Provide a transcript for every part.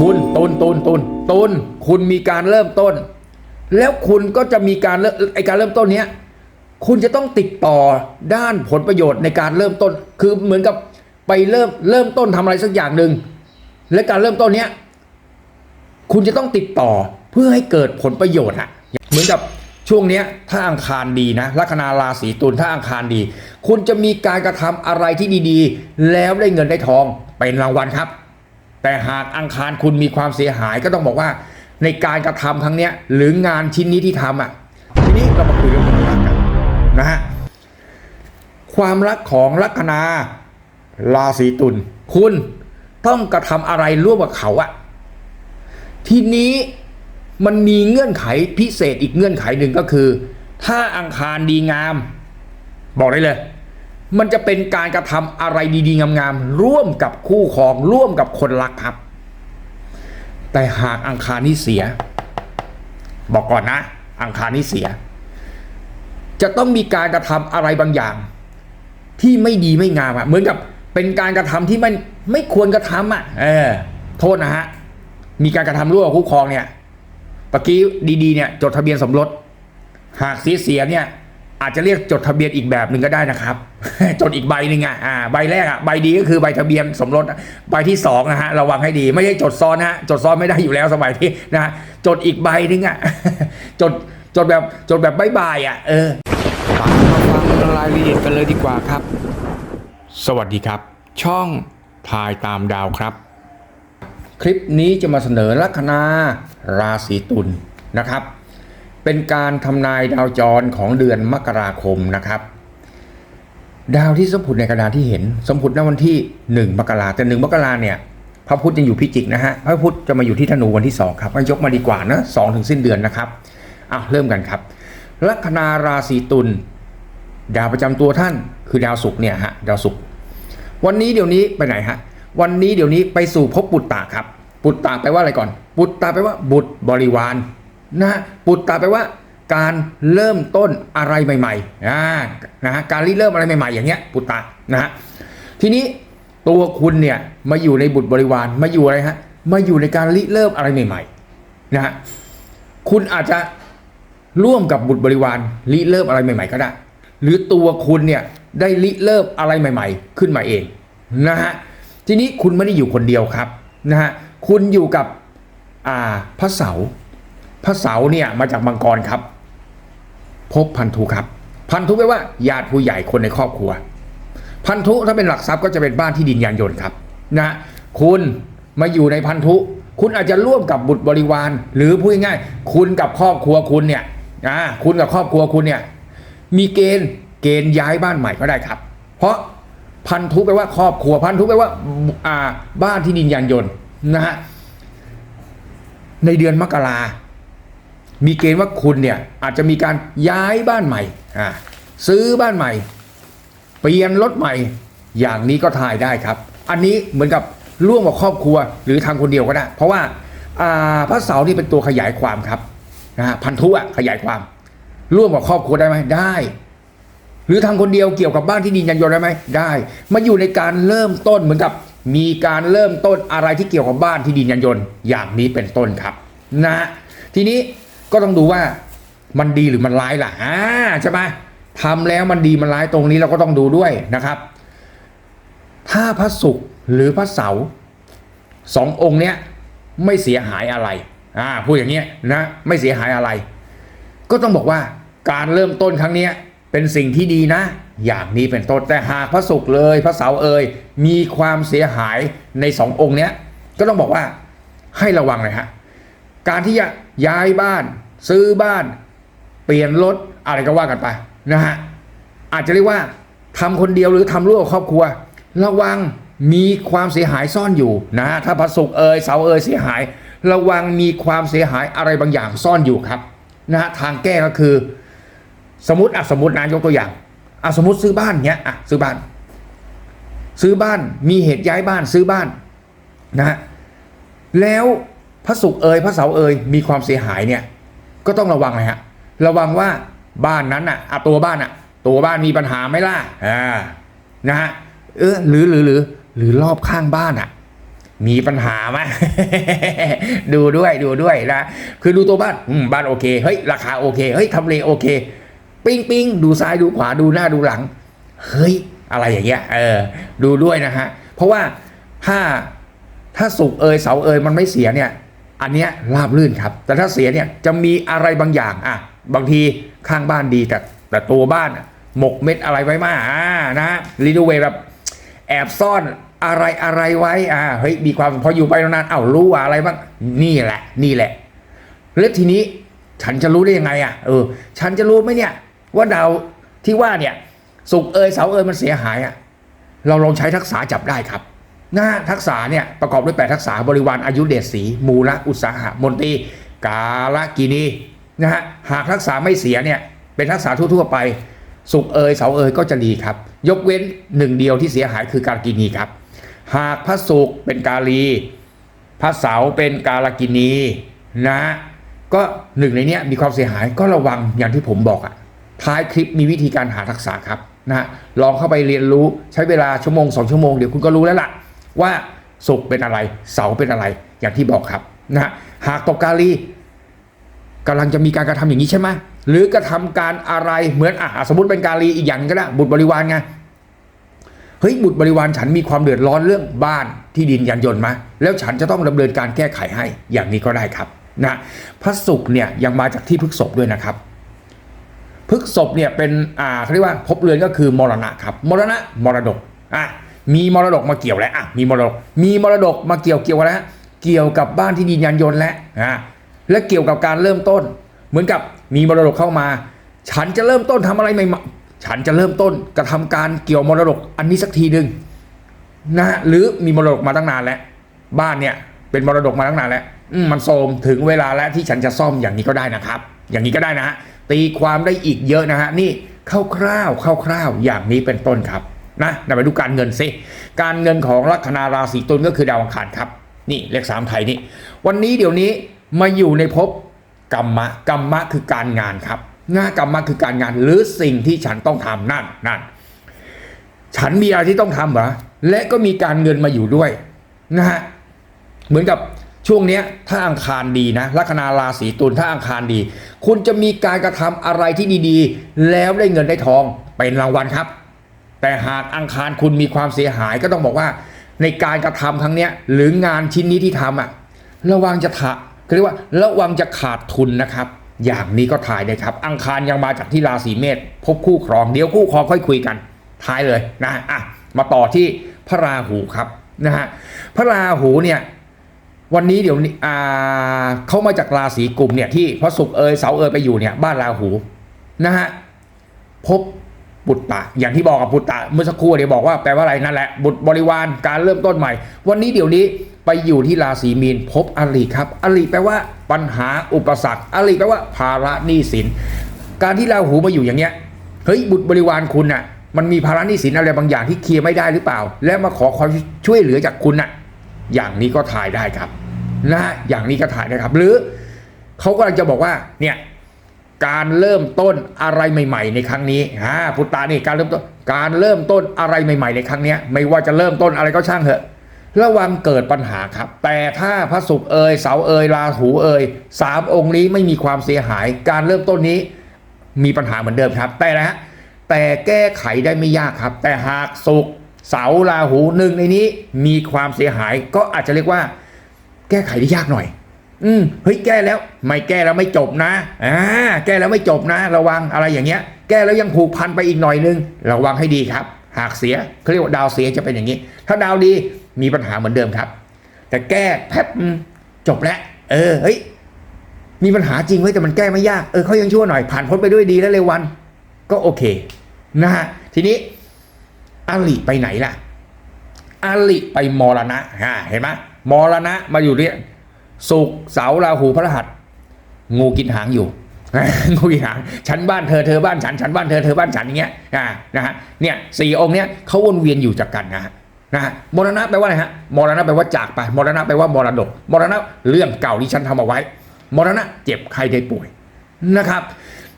คุณตุนตุนตุนตุนคุณมีการเริ่มต้น แล้วคุณก็จะมีการไอการเริ่มต้นเนี้ยคุณจะต้องติดต่อด้านผลประโยชน์ในการเริ่มต้น คือเหมือนกับไปเริ่มเริ่มต้นทำอะไรสักอย่างหนึ่งและการเริ่มต้นเนี้ยคุณจะต้องติดต่อเพื่อให้เกิดผลประโยชน์อะเหมือนกับช่วงเนี้ยถ้าอังคารดีนะลัคนาราศีตุลถ้าอังคารดี คุณจะมีการกระทำอะไรที่ดีๆ แล้วได้เงินได้ทองเป็นรางวัลครับ แต่หากอังคารคุณมีความเสียหายก็ต้องบอกว่า ในการกระทำครั้งเนี้ยหรืองานชิ้นนี้ที่ทำอะทีนี้เรามาคุยเรื่องความรักกันนะฮะความรักของลัคนาราศีตุลคุณต้องกระทำอะไรร่วมกับเขาอะทีนี้มันมีเงื่อนไขพิเศษอีกเงื่อนไขหนึ่งก็คือ ถ้าอังคารดีงาม บอกได้เลย มันจะเป็นการกระทำอะไรดีๆ งามๆ ร่วมกับคู่ครองร่วมกับคนรักครับ แต่หากอังคารนี้เสีย บอกก่อนนะ อังคารนี้เสีย จะต้องมีการกระทำอะไรบางอย่าง ที่ไม่ดีไม่งามอะเหมือนกับเป็นการกระทำที่มันไม่ควรกระทำอะเออ โทษนะฮะ มีการกระทำร่วมกับคู่ครองเนี่ยปกี้ดีๆเนี่ยจดทะเบียนสมรส หากเสียเสียเนี่ยอาจจะเรียกจดทะเบียนอีกแบบหนึ่งก็ได้นะครับ จดอีกใบหนึ่งอะอ่าใบแรกอะใบดีก็คือใบทะเบียนสมรสอะใบที่สองนะฮะระวังให้ดี ไม่ใช่จดซ้อนนะฮะจดซ้อนไม่ได้อยู่แล้วสมัยที่นะฮะจดอีกใบหนึงอะจดจดแบบจดแบบบายบายอะเออมาฟังรายละเอียดกันเลยดีกว่าครับ สวัสดีครับ ช่องทายตามดาวครับ คลิปนี้จะมาเสนอลัคนาราศีตุลนะครับ เป็นการทำนายดาวจรของเดือนมกราคมนะครับ ดาวที่สมผุดในกระดานที่เห็น สมผุดในวันที่ 1 มกราแต่หนึ่งมกราเนี่ยพระพุธยังอยู่พิจิกนะฮะพระพุธจะมาอยู่ที่ธนูวันที่ 2 ครับยกมาดีกว่านะสองถึงสิ้นเดือนนะครับอะเริ่มกันครับ ลัคนาราศีตุลดาวประจำตัวท่านคือดาวศุกร์เนี่ยฮะดาวศุกร์วันนี้เดี๋ยวนี้ไปไหนฮะวันนี้เดี๋ยวนี้ไปสู่ภพปุตตะครับ ปุตตะแปลว่าอะไรก่อน ปุตตะแปลว่าบุตรบริวารนะฮะปุตตะแปลว่า การเริ่มต้นอะไรใหม่ๆนะฮะการริเริ่มอะไรใหม่ๆ อย่างเงี้ยปุตตะนะฮะทีนี้ตัวคุณเนี่ยมาอยู่ในบุตรบริวารมาอยู่อะไรฮะมาอยู่ในการริเริ่มอะไรใหม่ๆนะฮะคุณอาจจะร่วมกับบุตรบริวารริเริ่มอะไรใหม่ ๆ ก็ได้ หรือตัวคุณเนี่ยได้ริเริ่มอะไรใหม่ ๆ ขึ้นมาเองนะฮะทีนี้คุณไม่ได้อยู่คนเดียวครับนะฮะคุณอยู่กับอ่าพระเสาร์พระเสาร์เนี่ยมาจากมังกรครับ พบพันธุครับ พันธุแปลว่าญาติผู้ใหญ่คนในครอบครัว พันธุถ้าเป็นหลักทรัพย์ก็จะเป็นบ้านที่ดินยานยนต์ครับนะคุณมาอยู่ในพันธุ คุณอาจจะร่วมกับบุตรบริวาร หรือพูดง่ายๆคุณกับครอบครัวคุณเนี่ยอ่าคุณกับครอบครัวคุณเนี่ยมีเกณฑ์เกณฑ์ย้ายบ้านใหม่ก็ได้ครับ เพราะพันธุแปลว่าครอบครัวพันธุแปลว่าอ่าบ้านที่ดินยานยนต์นะฮะในเดือนมกรา มีเกณฑ์ว่าคุณเนี่ยอาจจะมีการย้ายบ้านใหม่อ่าซื้อบ้านใหม่ เปลี่ยนรถใหม่ อย่างนี้ก็ทายได้ครับ อันนี้เหมือนกับร่วมกับครอบครัวหรือทางคนเดียวก็ได้ เพราะว่าพระเสาร์นี่เป็นตัวขยายความครับนะฮะพันธุอะขยายความ ร่วมกับครอบครัวได้ไหมได้ หรือทำคนเดียวเกี่ยวกับบ้านที่ดินยันยนได้ไหมได้ มาอยู่ในการเริ่มต้นเหมือนกับ มีการเริ่มต้นอะไรที่เกี่ยวกับบ้านที่ดินยันยนอย่างนี้เป็นต้นครับนะทีนี้ ก็ต้องดูว่ามันดีหรือมันร้ายล่ะอ่าใช่ไหมทำแล้วมันดีมันร้ายตรงนี้เราก็ต้องดูด้วยนะครับ ถ้าพระศุกร์หรือพระเสาร์สององค์เนี้ยไม่เสียหายอะไรอ่าพูดอย่างเงี้ยนะไม่เสียหายอะไร ก็ต้องบอกว่าการเริ่มต้นครั้งเนี้ยเป็นสิ่งที่ดีนะ อย่างนี้เป็นต้นแต่หากพระศุกร์เลยพระเสาร์เอ่ยมีความเสียหายในสององค์เนี้ยก็ต้องบอกว่าให้ระวังเลยฮะการที่จะ ย้ายบ้าน ซื้อบ้าน เปลี่ยนรถอะไรก็ว่ากันไปนะฮะอาจจะเรียกว่าทำคนเดียวหรือทำร่วมกับครอบครัว ระวังมีความเสียหายซ่อนอยู่นะฮะถ้าพระศุกร์เอ่ยเสาเอ่ยเสียหาย ระวังมีความเสียหายอะไรบางอย่างซ่อนอยู่ครับนะฮะทางแก้ก็คือ สมมติอะสมมตินะยกตัวอย่างอะสมมติซื้อบ้านเนี้ยอะซื้อบ้าน ซื้อบ้านมีเหตุย้ายบ้านซื้อบ้านนะฮะแล้ว พระศุกร์เอ่ยพระเสาเอ่ยมีความเสียหายเนี่ย ก็ต้องระวังเลยฮะระวังว่าบ้านนั้นอะอะตัวบ้านอะ ตัวบ้านมีปัญหาไหมล่ะอ่านะฮะเออหรือหรือหรือหรือรอบข้างบ้านอะ มีปัญหาไหมดูด้วยดูด้วยนะคือดูตัวบ้านอืมบ้านโอเคเฮ้ยราคาโอเคเฮ้ยทำเลโอเค ปิ้งปิ้งดูซ้ายดูขวาดูหน้าดูหลัง เฮ้ย อะไรอย่างเงี้ยเออ ดูด้วยนะฮะเพราะว่าถ้าถ้าสุกเอยเสาเอยมันไม่เสียเนี่ย อันเนี้ยราบลื่นครับ แต่ถ้าเสียเนี่ยจะมีอะไรบางอย่างอะบางทีข้างบ้านดีแต่แต่ตัวบ้านอะหมกเม็ดอะไรไว้มากอ่านะรีโนเวทแบบแอบซ่อนอะไรอะไรไว้อ่าเฮ้ยมีความพออยู่ไปนานเอ้ารู้ว่าอะไรบ้างนี่แหละ นี่แหละแล้วทีนี้ฉันจะรู้ได้ยังไงอะเออ ฉันจะรู้ไหมเนี่ย ว่าดาวที่ว่าเนี่ย สุกร์เอยเสาร์เอยมันเสียหายอะ เราลองใช้ทักษะจับได้ครับ หน้าทักษะเนี่ยประกอบด้วยแปดทักษะบริวารอายุเดชสีมูละอุตสาหะมนตรีกาลกินีนะฮะหากทักษะไม่เสียเนี่ยเป็นทักษะทั่วๆไป สุกเอยเสาเอยก็จะดีครับ ยกเว้นหนึ่งเดียวที่เสียหายคือการกินีครับ หากพระศุกเป็นกาลี พระเสาเป็นกาลกินีนะก็หนึ่งในนี้มีความเสียหายก็ระวังอย่างที่ผมบอกอะท้ายคลิปมีวิธีการหาทักษะครับนะลองเข้าไปเรียนรู้ใช้เวลาชั่วโมงสองชั่วโมงเดี๋ยวคุณก็รู้แล้วล่ะ ว่าศุกร์เป็นอะไรเสาร์เป็นอะไรอย่างที่บอกครับนะหากตกกาลีกำลังจะมีการกระทำอย่างนี้ใช่ไหมหรือกระทำการอะไรเหมือนอะสมมติเป็นกาลีอีกอย่างก็ได้บุตรบริวารไงเฮ้ยบุตรบริวารฉันมีความเดือดร้อนเรื่องบ้านที่ดินยานยนต์มาแล้วฉันจะต้องดำเนินการแก้ไขให้อย่างนี้ก็ได้ครับนะพระศุกร์เนี่ยยังมาจากที่พฤกษบด้วยนะครับพฤกษบเนี่ยเป็นอ่าเขาเรียกว่าภพเรือนก็คือมรณะครับมรณะมรดกอะ มีมรดกมาเกี่ยวแล้วอะมีมรดกมีมรดกมาเกี่ยวเกี่ยวแล้วเกี่ยวกับบ้านที่ดินยานยนต์แล้วอะและเกี่ยวกับการเริ่มต้น เหมือนกับมีมรดกเข้ามา ฉันจะเริ่มต้นทำอะไรใหม่ฉันจะเริ่มต้นกระทำการเกี่ยวมรดกอันนี้สักทีหนึ่งนะฮะหรือมีมรดกมาตั้งนานแล้ว บ้านเนี่ยเป็นมรดกมาตั้งนานแล้วมมันโทรมถึงเวลาแล้วที่ฉันจะซ่อมอย่างนี้ก็ได้นะครับ อย่างนี้ก็ได้นะฮะตีความได้อีกเยอะนะฮะนี่คร่าวๆคร่าวๆอย่างนี้เป็นต้นครับ นะเดี๋ยวไปดูการเงินซิการเงินของลัคนาราศีตุลก็คือดาวอังคารครับ นี่เลขสามไทยนี่วันนี้เดี๋ยวนี้มาอยู่ในภพกรรมะกรรมะคือการงานครับงานกรรมะคือการงานหรือสิ่งที่ฉันต้องทำนั่นนั่นฉันมีอะไรที่ต้องทำเหรอและก็มีการเงินมาอยู่ด้วยนะฮะเหมือนกับช่วงเนี้ยถ้าอังคารดีนะลัคนาราศีตุลถ้าอังคารดี คุณจะมีการกระทำอะไรที่ดีๆ แล้วได้เงินได้ทองเป็นรางวัลครับ แต่หากอังคารคุณมีความเสียหายก็ต้องบอกว่า ในการกระทำครั้งเนี้ยหรืองานชิ้นนี้ที่ทำอะระวังจะถะเรียกว่าระวังจะขาดทุนนะครับ อย่างนี้ก็ถ่ายได้ครับ อังคารยังมาจากที่ราศีเมษพบคู่ครองเดี๋ยวคู่ครองค่อยคุยกันท้ายเลยนะอะมาต่อที่พระราหูครับนะฮะพระราหูเนี่ยวันนี้เดี๋ยวนี้อ่าเขามาจากราศีกุมเนี่ยที่พระศุกร์เอยเสาเอยไปอยู่เนี่ยบ้านราหูนะฮะพบ บุตรตะ อย่างที่บอกกับบุตรตะเมื่อสักครู่เดี๋ยวบอกว่าแปลว่าอะไรนั่นแหละบุตรบริวารการเริ่มต้นใหม่ วันนี้เดี๋ยวนี้ไปอยู่ที่ราศีมีนพบอริครับ อริแปลว่าปัญหาอุปสรรค อริแปลว่าภาระหนี้สิน การที่ราหูมาอยู่อย่างเงี้ยเฮ้ยบุตรบริวารคุณน่ะมันมีภาระหนี้สินอะไรบางอย่างที่เคลียร์ไม่ได้หรือเปล่า และมาขอความช่วยเหลือจากคุณน่ะอย่างนี้ก็ถ่ายได้ครับนะอย่างนี้ก็ถ่ายได้ครับ หรือเขากำลังจะบอกว่าเนี่ย การเริ่มต้นอะไรใหม่ ๆ ในครั้งนี้ฮะพุตตานี่การเริ่มต้นการเริ่มต้นอะไรใหม่ ๆ ในครั้งเนี้ยไม่ว่าจะเริ่มต้นอะไรก็ช่างเถอะ ระวังเกิดปัญหาครับ แต่ถ้าพระศุกร์เอยเสาเอยราหูเอยสามองค์นี้ไม่มีความเสียหาย การเริ่มต้นนี้มีปัญหาเหมือนเดิมครับ แต่นะฮะแต่แก้ไขได้ไม่ยากครับ แต่หากศุกร์เสาราหูหนึ่งในนี้มีความเสียหายก็อาจจะเรียกว่า แก้ไขได้ยากหน่อย อืมเฮ้ยแก้แล้วไม่แก้แล้วไม่จบนะอ่าแก้แล้วไม่จบนะ ระวังอะไรอย่างเงี้ย แก้แล้วยังผูกพันไปอีกหน่อยนึง ระวังให้ดีครับ หากเสียเขาเรียกว่าดาวเสียจะเป็นอย่างนี้ ถ้าดาวดีมีปัญหาเหมือนเดิมครับ แต่แก้แป๊บจบแล้วเออเฮ้ยมีปัญหาจริงเว้ยแต่มันแก้ไม่ยากเออเขายังชั่วหน่อยผ่านพ้นไปด้วยดีแล้วเร็ววัน ก็โอเคนะฮะทีนี้อาลิไปไหนล่ะอาลิไปมรณะฮะเห็นไหมมรณะมาอยู่เนี่ย สุกร์เสาร์ราหูพระรหัส งูกินหางอยู่งูกินหางฉันบ้านเธอเธอบ้านฉันฉันบ้านเธอเธอบ้านฉันอย่างเงี้ยนะฮะเนี่ยสี่องค์เนี้ยเขาวนเวียนอยู่จากกันนะฮะนะฮะมรณะแปลว่าอะไรฮะมรณะแปลว่าจากไปมรณะแปลว่ามรดกมรณะเรื่องเก่าที่ฉันทำเอาไว้ มรณะเจ็บใครได้ป่วยนะครับ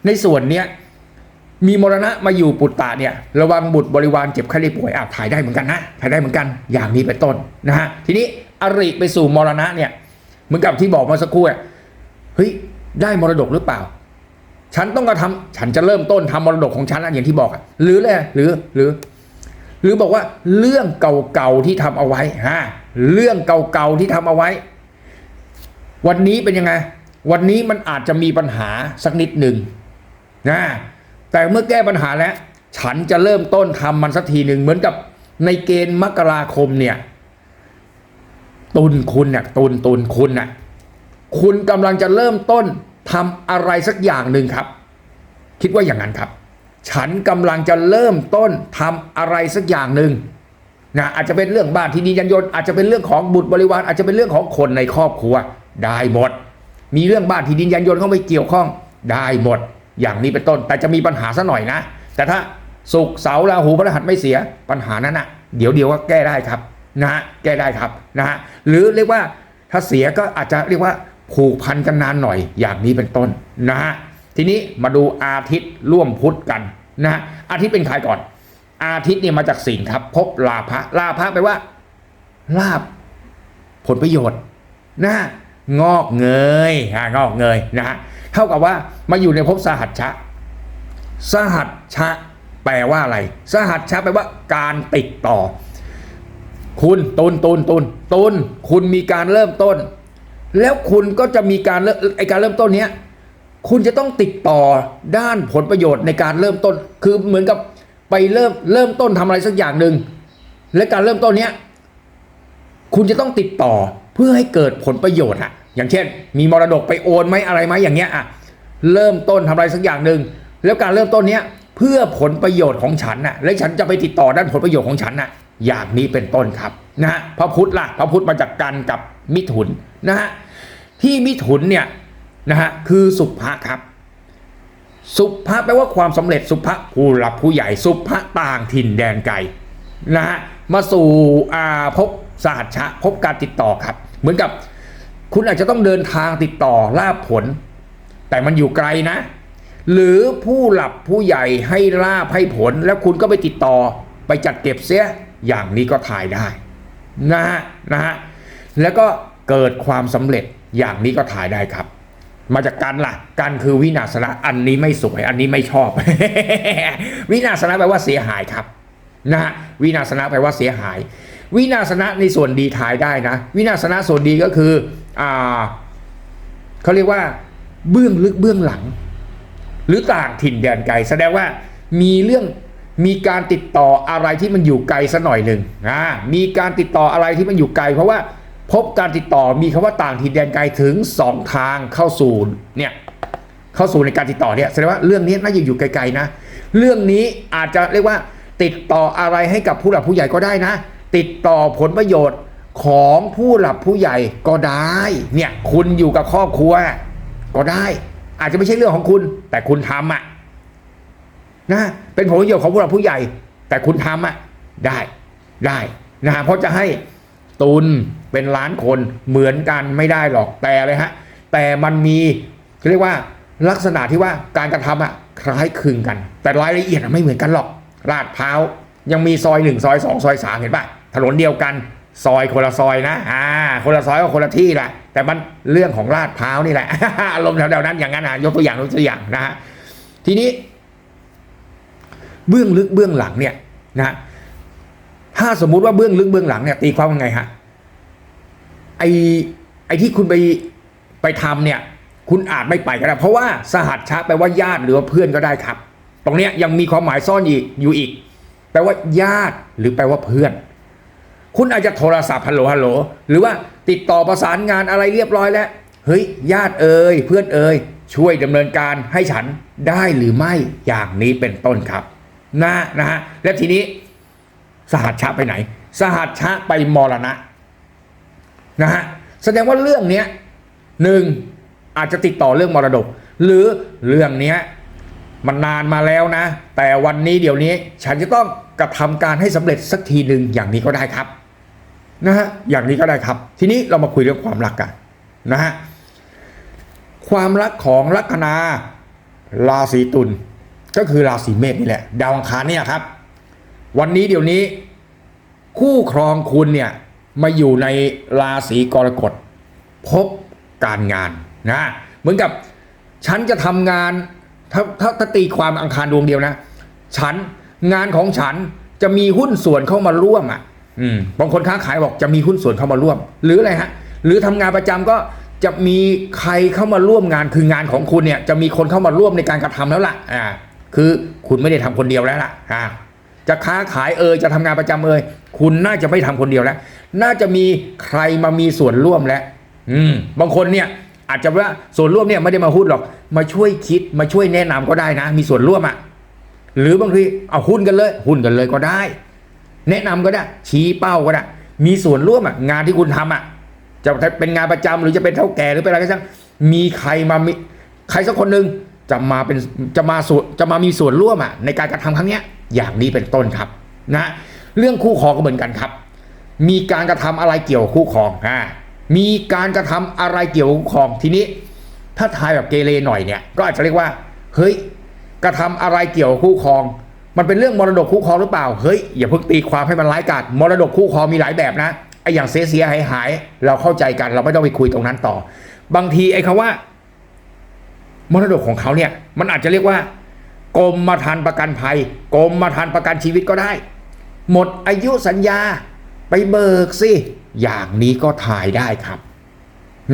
ในส่วนเนี้ยมีมรณะมาอยู่ปุตตะเนี่ยระวังบุตรบริวารเจ็บไข้ได้ป่วยอะถ่ายได้เหมือนกันนะถ่ายได้เหมือนกันอย่างนี้เป็นต้นนะฮะทีนี้อริไปสู่มรณะเนี่ย เหมือนกับที่บอกมาสักครู่อะเฮ้ยได้มรดกหรือเปล่า ฉันต้องกระทำฉันจะเริ่มต้นทำมรดกของฉันอย่างที่บอกอะหรือเลยหรือหรือ หรือบอกว่าเรื่องเก่าๆที่ทำเอาไว้ฮะเรื่องเก่าๆที่ทำเอาไว้ วันนี้เป็นยังไง วันนี้มันอาจจะมีปัญหาสักนิดหนึ่งนะแต่เมื่อแก้ปัญหาแล้ว ฉันจะเริ่มต้นทำมันสักทีหนึ่งเหมือนกับในเกณฑ์มกราคมเนี่ย ตุนคุณเนี่ยตุนตุนคุณน่ะคุณกำลังจะเริ่มต้นทำอะไรสักอย่างหนึ่งครับ คิดว่าอย่างนั้นครับ ฉันกำลังจะเริ่มต้นทำอะไรสักอย่างหนึ่งนะอาจจะเป็นเรื่องบ้านที่ดินยันยนต์อาจจะเป็นเรื่องของบุตรบริวารอาจจะเป็นเรื่องของคนในครอบครัว ได้หมด มีเรื่องบ้านที่ดินยันยนต์เข้าไปเกี่ยวข้อง ได้หมด อย่างนี้เป็นต้น แต่จะมีปัญหาซะหน่อยนะ แต่ถ้าสุกเสาราหูพฤหัสไม่เสียปัญหานั้นอนะเดี๋ยวเดี๋ยวก็แก้ได้ครับ นะฮะแก้ได้ครับนะฮะหรือเรียกว่าถ้าเสียก็อาจจะเรียกว่าผูกพันกันนานหน่อยอย่างนี้เป็นต้นนะฮะทีนี้มาดูอาทิตย์ร่วมพุธกันนะฮะอาทิตย์เป็นใครก่อน อาทิตย์เนี่ยมาจากสิงห์ครับพบลาภะลาภะแปลว่าลาบผลประโยชน์นะงอกเงยอ่างอกเงยนะฮะเท่ากับว่ามาอยู่ในภพสหัชชะ สหัชชะ แปลว่าอะไร สหัชชะแปลว่าการติดต่อ คุณตุนตุนตุนตุนคุณมีการเริ่มต้น แล้วคุณก็จะมีการเริ่มไอการเริ่มต้นเนี้ยคุณจะต้องติดต่อด้านผลประโยชน์ในการเริ่มต้น คือเหมือนกับไปเริ่มเริ่มต้นทำอะไรสักอย่างหนึ่งและการเริ่มต้นเนี้ยคุณจะต้องติดต่อเพื่อให้เกิดผลประโยชน์อะอย่างเช่น มีมรดกไปโอนไหมอะไรไหมอย่างเงี้ยอะเริ่มต้นทำอะไรสักอย่างหนึ่งแล้วการเริ่มต้นเนี้ยเพื่อผลประโยชน์ของฉันน่ะ และฉันจะไปติดต่อด้านผลประโยชน์ของฉันน่ะ อย่างนี้เป็นต้นครับนะฮะพระพุทธล่ะพระพุทธมาจากกันกับมิถุนนะฮะที่มิถุนเนี่ยนะฮะคือสุภะครับ สุภะแปลว่าความสำเร็จสุภะผู้หลับผู้ใหญ่สุภะต่างถิ่นแดนไกลนะฮะมาสู่อาพบสหัชชะพบการติดต่อครับ เหมือนกับคุณอาจจะต้องเดินทางติดต่อลาบผล แต่มันอยู่ไกลนะ หรือผู้หลับผู้ใหญ่ให้ลาบให้ผลแล้วคุณก็ไปติดต่อไปจัดเก็บเสีย อย่างนี้ก็ถ่ายได้นะฮะนะฮะแล้วก็เกิดความสำเร็จอย่างนี้ก็ถ่ายได้ครับ มาจากการละการคือวินาศนะอันนี้ไม่สวย อันนี้ไม่ชอบ วินาศนะแปลว่าเสียหายครับนะฮะวินาศนะแปลว่าเสียหาย วินาศนะในส่วนดีถ่ายได้นะ วินาศนะส่วนดีก็คืออ่าเขาเรียกว่าเบื้องลึกเบื้องหลัง หรือต่างถิ่นแดนไกลแสดงว่ามีเรื่อง มีการติดต่ออะไรที่มันอยู่ไกลสัหน่อยหนึ่งอ่ามีการติดต่ออะไรที่มันอยู่ไกล เพราะว่าพบการติดต่อมีคำว่าต่างถิ่นแดนไกลถึงสองทางเข้าสู่เนี่ยเข้าสู่ในการติดต่อเนี่ยแสดงว่าเรื่องนี้น่าจะอยู่ไกลๆนะ เรื่องนี้อาจจะเรียกว่า ติดต่ออะไรให้กับผู้หลักผู้ใหญ่ก็ได้นะ ติดต่อผลประโยชน์ของผู้หลักผู้ใหญ่ก็ได้เนี่ยคุณอยู่กับครอบครัวก็ได้ อาจจะไม่ใช่เรื่องของคุณ แต่คุณทำอะ นะเป็นผลประโยชน์ของผู้หลักผู้ใหญ่ แต่คุณทำอะได้ได้นะฮะเพราะจะให้ตุนเป็นล้านคนเหมือนกันไม่ได้หรอกแต่เลยฮะแต่มันมีเรียกว่าลักษณะที่ว่าการกระทำอะคล้ายคลึงกัน แต่รายละเอียดอะไม่เหมือนกันหรอกลาดพร้าวยังมีซอยหนึ่งซอยสองซอยสามเห็นป่ะถนนเดียวกันซอยคนละซอยนะอ่าคนละซอยก็คนละที่แหละแต่มันเรื่องของลาดพร้าวนี่แหละอารมณ์แถวๆนั้นอย่างนั้นนะยกตัวอย่างยกตัวอย่างนะฮะทีนี้ เบื้องลึกเบื้องหลังเนี่ยนะถ้าสมมุติว่าเบื้องลึกเบื้องหลังเนี่ยตีความว่าไงฮะไอไอที่คุณไปไปทำเนี่ย คุณอาจไม่ไปก็ได้เพราะว่าสหัชชะแปลว่าญาติหรือว่าเพื่อนก็ได้ครับ ตรงเนี้ยยังมีความหมายซ่อนอีกอยู่อีก แปลว่าญาติหรือแปลว่าเพื่อน คุณอาจจะโทรศัพท์ฮัลโหลฮัลโหลหรือว่าติดต่อประสานงานอะไรเรียบร้อยแล้วเฮ้ยญาติเอ่ยเพื่อนเอ่ยช่วยดำเนินการให้ฉันได้หรือไม่อย่างนี้เป็นต้นครับ นะนะฮะและทีนี้สหัชชะไปไหน สหัชชะไปมรณะนะฮะแสดงว่าเรื่องเนี้ยหนึ่งอาจจะติดต่อเรื่องมรดก หรือเรื่องเนี้ยมันนานมาแล้วนะ แต่วันนี้เดี๋ยวนี้ฉันจะต้องกระทำการให้สำเร็จสักทีหนึ่งอย่างนี้ก็ได้ครับนะฮะอย่างนี้ก็ได้ครับ ทีนี้เรามาคุยเรื่องความรักกันนะฮะความรักของลัคนาราศีตุล ก็คือราศีเมษนี่แหละ ดาวอังคารเนี่ยครับ วันนี้เดี๋ยวนี้ คู่ครองคุณเนี่ยมาอยู่ในราศีกรกฎพบการงานนะเหมือนกับฉันจะทำงานถ้าถ้าถ้าตีความอังคารดวงเดียวนะ ฉันงานของฉันจะมีหุ้นส่วนเข้ามาร่วมอะอืมบางคนค้าขายบอกจะมีหุ้นส่วนเข้ามาร่วม หรืออะไรฮะ หรือทำงานประจำก็จะมีใครเข้ามาร่วมงานคืองานของคุณเนี่ย จะมีคนเข้ามาร่วมในการกระทำแล้วล่ะอ่า คือคุณไม่ได้ทำคนเดียวแล้วล่ะอ่าจะค้าขายเอยจะทำงานประจำเอยคุณน่าจะไม่ทำคนเดียวแล้ว น่าจะมีใครมามีส่วนร่วมแล้ว อืม บางคนเนี่ย อาจจะว่าส่วนร่วมเนี่ยไม่ได้มาหุ้นหรอก มาช่วยคิดมาช่วยแนะนำก็ได้นะ มีส่วนร่วมอะหรือบางทีเอาหุ้นกันเลยหุ้นกันเลยก็ได้ แนะนำก็ได้ ชี้เป้าก็ได้ มีส่วนร่วมอะงานที่คุณทำอะ จะเป็นงานประจำหรือจะเป็นเท่าแก่หรือเป็นอะไรก็ช่างมีใครมามีใครสักคนหนึ่ง จะมาเป็นจะมาส่วนจะมามีส่วนร่วมอะในการกระทำครั้งเนี้ยอย่างนี้เป็นต้นครับนะเรื่องคู่ครองก็เหมือนกันครับ มีการกระทำอะไรเกี่ยวคู่ครองอ่ามีการกระทำอะไรเกี่ยวคู่ครองทีนี้ ถ้าทายแบบเกเรหน่อยเนี่ยก็อาจจะเรียกว่าเฮ้ยกระทำอะไรเกี่ยวคู่ครอง มันเป็นเรื่องมรดกคู่ครองหรือเปล่าเฮ้ยอย่าเพิ่งตีความให้มันร้ายกาจมรดกคู่ครองมีหลายแบบนะไอ้อย่างเสียเสียหายหายเราเข้าใจกัน เราไม่ต้องไปคุยตรงนั้นต่อ บางทีไอ้คำว่า มรดกของเขาเนี่ยมันอาจจะเรียกว่ากรมมาทันประกันภัยกรมมาทันประกันชีวิตก็ได้ หมดอายุสัญญาไปเบิกสิอย่างนี้ก็ถ่ายได้ครับ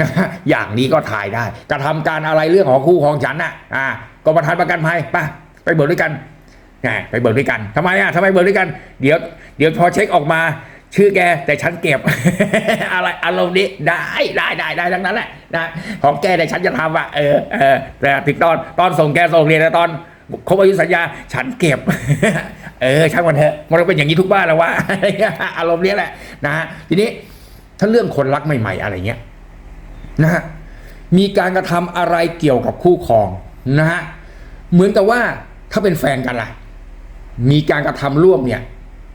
นะอย่างนี้ก็ถ่ายได้กระทำการอะไรเรื่องของคู่ของฉันน่ะอ่ากรมธรรม์ประกันภัยไปไปเบิกด้วยกันแหมไปเบิกด้วยกันทำไมอะทำไมเบิกด้วยกัน เดี๋ยวเดี๋ยวพอเช็คออกมา ชื่อแกแต่ฉันเก็บ อะไรอารมณ์นี้ได้ได้ได้ได้ทั้งนั้นแหละนะของแกแต่ฉันจะทำอะเออเออแต่ถึงตอนตอนส่งแกส่งเรียนแต่ตอนครบอายุสัญญาฉันเก็บ เออช่างมันเถอะมันเป็นอย่างนี้ทุกบ้านแล้วว่าอารมณ์นี้แหละนะฮะทีนี้ถ้าเรื่องคนรักใหม่ ๆ อะไรเงี้ยนะฮะมีการกระทำอะไรเกี่ยวกับคู่ครองนะฮะเหมือนกับว่าถ้าเป็นแฟนกันล่ะ มีการกระทำร่วมเนี่ย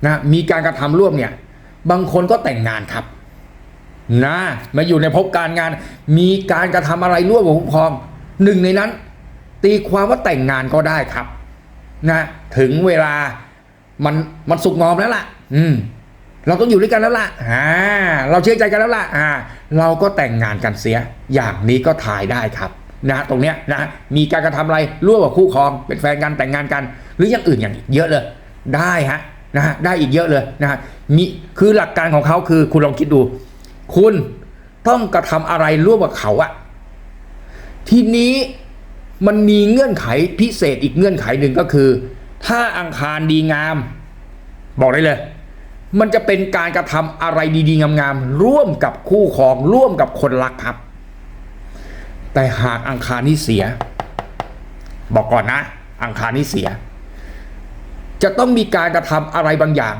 นะมีการกระทำร่วมเนี่ย บางคนก็แต่งงานครับนะมาอยู่ในภพการงาน มีการกระทำอะไรร่วมกับคู่ครองหนึ่งในนั้น ตีความว่าแต่งงานก็ได้ครับ นะ ถึงเวลามันมันสุกงอมแล้วล่ะ อืม เราต้องอยู่ด้วยกันแล้วล่ะอ่าเราเชื่อใจกันแล้วล่ะอ่า เราก็แต่งงานกันเสีย อย่างนี้ก็ถ่ายได้ครับ นะ ตรงเนี้ยนะ มีการกระทำอะไรร่วมกับคู่ครองเป็นแฟนกันแต่งงานกัน หรืออย่างอื่นอย่างเยอะเลย ได้ฮะ นะฮะได้อีกเยอะเลยนะฮะมีคือหลักการของเขาคือคุณลองคิดดู คุณต้องกระทำอะไรร่วมกับเขาอะทีนี้มันมีเงื่อนไขพิเศษอีกเงื่อนไขหนึ่งก็คือ ถ้าอังคารดีงาม บอกได้เลย มันจะเป็นการกระทำอะไรดีๆ งามๆร่วมกับคู่ครองร่วมกับคนรักครับ แต่หากอังคารนี้เสีย บอกก่อนนะ อังคารนี้เสีย จะต้องมีการกระทำอะไรบางอย่าง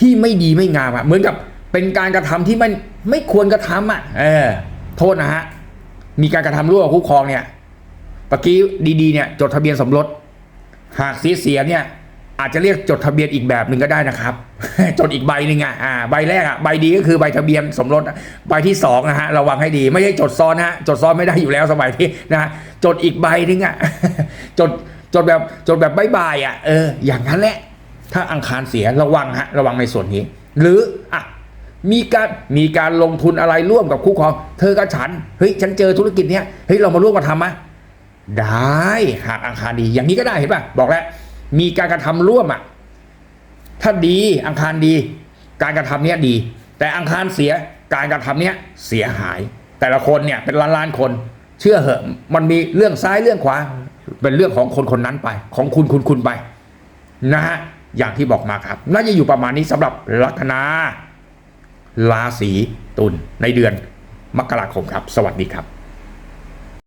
ที่ไม่ดีไม่งามอะเหมือนกับเป็นการกระทำที่มันไม่ควรกระทำอะเออ โทษนะฮะ มีการกระทำร่วมกับคู่ครองเนี่ยเมื่อกี้ดีๆเนี่ย จดทะเบียนสมรสหากเสียเสียเนี่ย อาจจะเรียกจดทะเบียนอีกแบบหนึ่งก็ได้นะครับ จดอีกใบหนึ่งอะอ่า ใบแรกอะใบดีก็คือใบทะเบียนสมรสใบที่สองนะฮะระวังให้ดี ไม่ใช่จดซ้อนนะฮะจดซ้อนไม่ได้อยู่แล้วสมัยที่นะจดอีกใบหนึ่งอะจด จดแบบจดแบบบายบายอะเอออย่างนั้นแหละ ถ้าอังคารเสียระวังฮะระวังในส่วนนี้ หรืออะมีการมีการลงทุนอะไรร่วมกับคู่ครองเธอกับฉันเฮ้ยฉันเจอธุรกิจเนี้ยเฮ้ยเรามาร่วมกันทำมได้หากอังคารดี อย่างนี้ก็ได้เห็นป่ะบอกแล้ว มีการกระทำร่วมอะถ้าดีอังคารดี การกระทำเนี้ยดี แต่อังคารเสียการกระทำเนี้ยเสียหาย แต่ละคนเนี่ยเป็นล้านล้านคน เชื่อเหอะมันมีเรื่องซ้ายเรื่องขวา เป็นเรื่องของคนคนนั้นไป ของคุณคุณคุณไปนะฮะอย่างที่บอกมาครับ น่าจะอยู่ประมาณนี้สำหรับลัคนาราศีตุลในเดือนมกราคมครับ สวัสดีครับ